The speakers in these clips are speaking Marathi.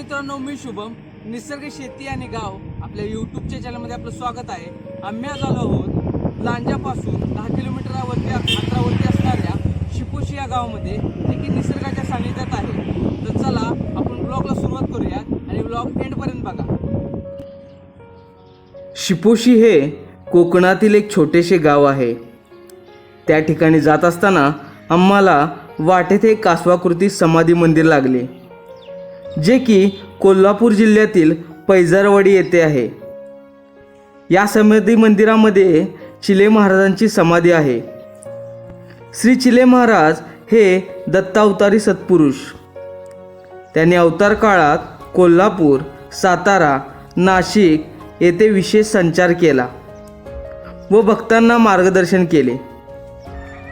मित्रांनो मी शुभम. निसर्ग शेती आणि गाव आपल्या यूट्यूबच्या चॅनलमध्ये आपलं स्वागत आहे. आम्ही आज आलो आहोत लांजापासून दहा किलोमीटरवरती अंतरावरती असणाऱ्या शिपोशी या गावामध्ये जे की निसर्गाच्या सानिध्यात आहे. तर चला आपण ब्लॉगला सुरुवात करूया आणि ब्लॉग एंडपर्यंत बघा. शिपोशी हे कोकणातील एक छोटेसे गाव आहे. त्या ठिकाणी जात असताना आम्हाला वाटेत एक कासवाकृती समाधी मंदिर लागले. जे की कोल्हापूर जिल्ह्यातील पैजारवाडी येथे आहे. या समाधी मंदिरामध्ये चिले महाराजांची समाधी आहे. श्री चिले महाराज हे दत्तावतारी सत्पुरुष. त्यांनी अवतार काळात कोल्हापूर सातारा नाशिक येथे विशेष संचार केला व भक्तांना मार्गदर्शन केले.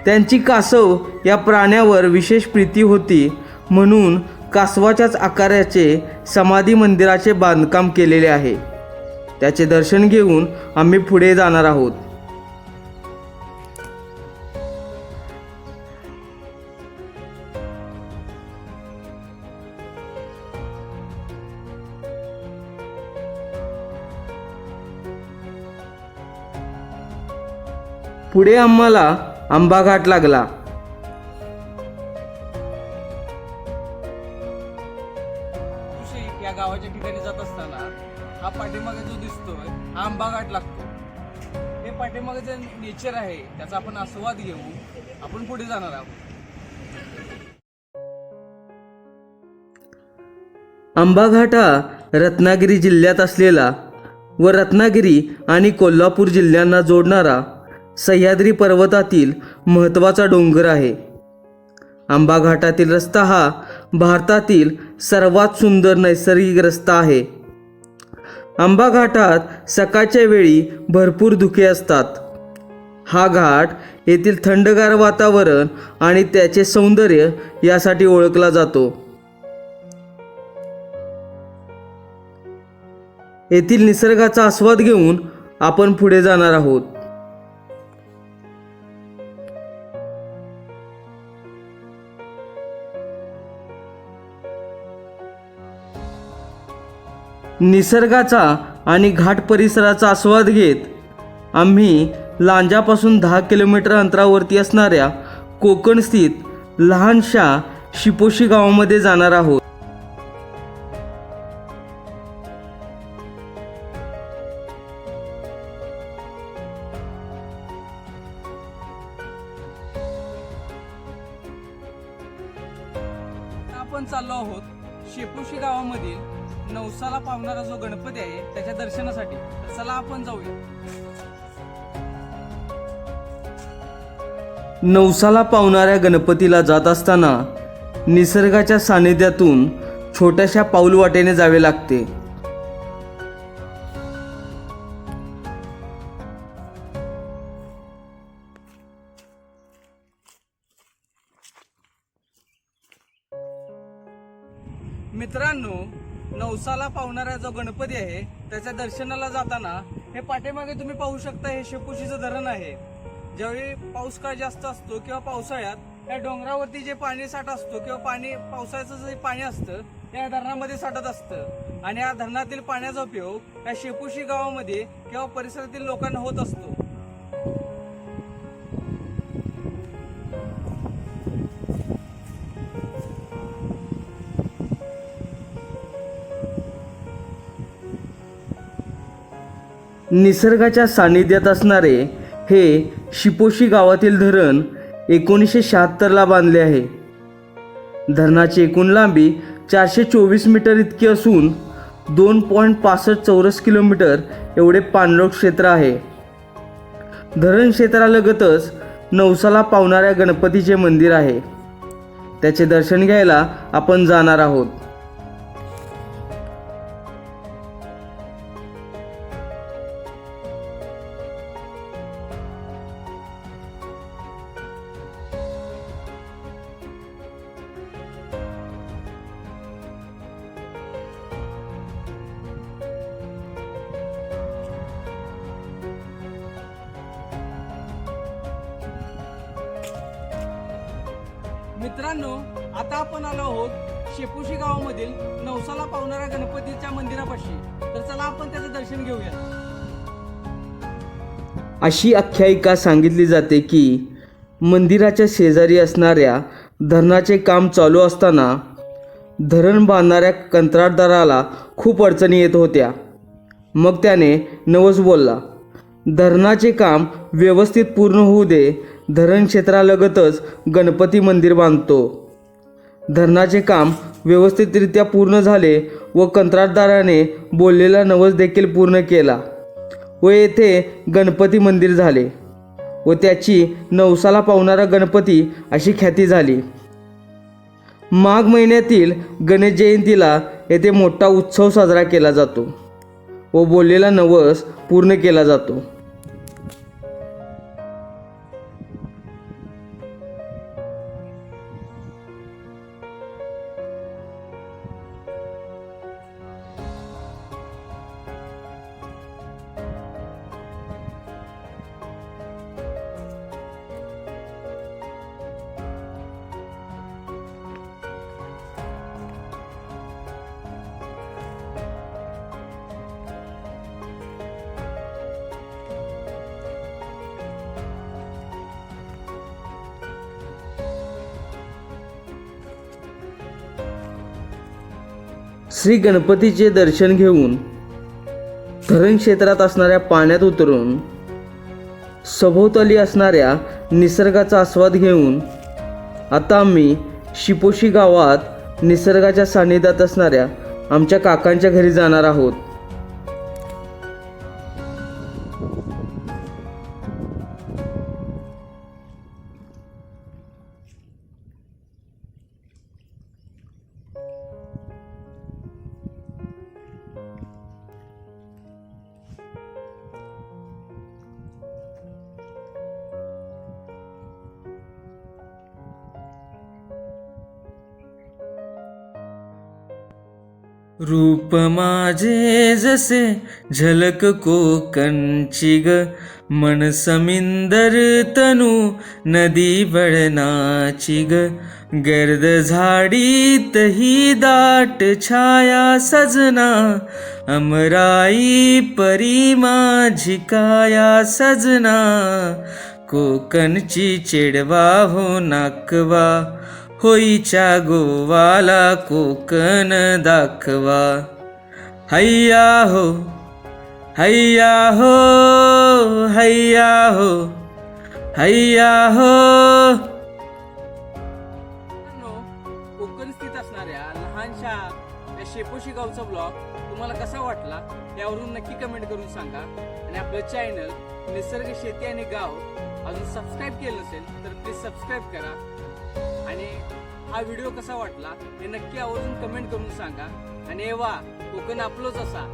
त्यांची कासव या प्राण्यावर विशेष प्रीती होती म्हणून कासवाच्याच आकाराचे समाधी मंदिराचे बांधकाम केलेले आहे. त्याचे दर्शन घेऊन आम्ही पुढे जाणार आहोत. पुढे आम्हाला आंबा घाट लागला. हा आंबा घाट लागतो. हे पाठीमागे जे नेचर आहे. त्याचा आपण आस्वाद घेऊ. आपण पुढे जाणार आहोत. आंबा घाट हा रत्नागिरी जिल्ह्यात असलेला व रत्नागिरी आणि कोल्हापूर जिल्ह्यांना जोडणारा सह्याद्री पर्वतातील महत्त्वाचा डोंगर आहे. आंबा घाटातील रस्ता हा भारतातील सर्वात सुंदर नैसर्गिक रस्ता आहे. आंबा घाटात सकाळच्या वेळी भरपूर धुके असतात. हा घाट येथील थंडगार वातावरण आणि त्याचे सौंदर्य यासाठी ओळखला जातो. येथील निसर्गाचा आस्वाद घेऊन आपण पुढे जाणार आहोत. निसर्गाचा आणि घाट परिसराचा आस्वाद घेत आम्ही लांजापासून दहा किलोमीटर अंतरावरती असणाऱ्या कोकण स्थित लहानशा शिपोशी गावामध्ये जाणार आहोत. आपण चाललो आहोत शेपुशी गावामधील नवसाला पावणारा जो गणपती आहे त्याच्या दर्शनासाठी. तर चला आपण जाऊया. नवसाला पावणाऱ्या गणपतीला जात असताना निसर्गाच्या सानिध्यातून छोट्याशा पाऊलवाटेने जावे लागते. मित्रांनो नवसाला पावणारा जो गणपती आहे त्याच्या दर्शनाला जाताना हे पाठीमागे तुम्ही पाहू शकता हे शेपुशीचं धरण आहे. ज्यावेळी पाऊस काळ जास्त असतो किंवा पावसाळ्यात या डोंगरावरती जे पाणी साठा असतो किंवा पाणी पावसाळ्याचं जे पाणी असतं या धरणामध्ये साठत असतं. आणि या धरणातील पाण्याचा उपयोग या शेपुशी गावामध्ये किंवा परिसरातील लोकांना होत असतो. निसर्गाच्या सानिध्यात असणारे हे शिपोशी गावातील धरण एकोणीसशे शहात्तरला बांधले आहे. धरणाची एकूण लांबी चारशे चोवीस मीटर इतकी असून दोन पॉईंट पासष्ट चौरस किलोमीटर एवढे पाणलोट क्षेत्र आहे. धरण क्षेत्रालगतच नवसाला पावणाऱ्या गणपतीचे मंदिर आहे. त्याचे दर्शन घ्यायला आपण जाणार आहोत. मित्रांनो आता आपण आलो आहोत शेपुशी गावामधील नवसाला पावणाऱ्या गणपतीच्या मंदिरापाशी. तर चला आपण त्याचं दर्शन घेऊया. अशी आख्यायिका सांगितली जाते की मंदिराच्या शेजारी असणाऱ्या धरणाचे काम चालू असताना धरण बांधणाऱ्या कंत्राटदाराला खूप अडचणी येत होत्या. मग त्याने नवस बोलला. धरणाचे काम व्यवस्थित पूर्ण होऊ दे धरण क्षेत्रालगतच गणपती मंदिर बांधतो. धरणाचे काम व्यवस्थितरित्या पूर्ण झाले व कंत्राटदाराने बोललेला नवस देखील पूर्ण केला व येथे गणपती मंदिर झाले व त्याची नवसाला पावणारा गणपती अशी ख्याती झाली. माघ महिन्यातील गणेश जयंतीला येथे मोठा उत्सव साजरा केला जातो व बोललेला नवस पूर्ण केला जातो. श्री गणपतीचे दर्शन घेऊन धरण क्षेत्रात असणाऱ्या पाण्यात उतरून सभोवताली असणाऱ्या निसर्गाचा आस्वाद घेऊन आता आम्ही शिपोशी गावात निसर्गाच्या सान्निध्यात असणाऱ्या आमच्या काकांच्या घरी जाणार आहोत. रूप माझे जसे झलक कोकणची ग. मन समिंदर तनु नदी वळणाची ग. गर्द झाडी तही दाट छाया सजना. अमराई परी माझी काया सजना. कोकणची चिडवा हो नाकवा. होईच्या गोवाला कोकण दाखवा. हैया हो हैया हो हैया हो हैया हो. कोकण स्थित असणाऱ्या लहानशा या शेपोशी गावचा ब्लॉग तुम्हाला कसा वाटला यावरून नक्की कमेंट करून सांगा. आणि आपलं चॅनल निसर्ग शेती आणि गाव अजून सबस्क्राईब केलं नसेल तर प्लीज सबस्क्राईब करा. आणि हा व्हिडिओ कसा वाटला हे नक्की आवडून कमेंट करून सांगा. आणि एव्हा कोकण आपलंच असा.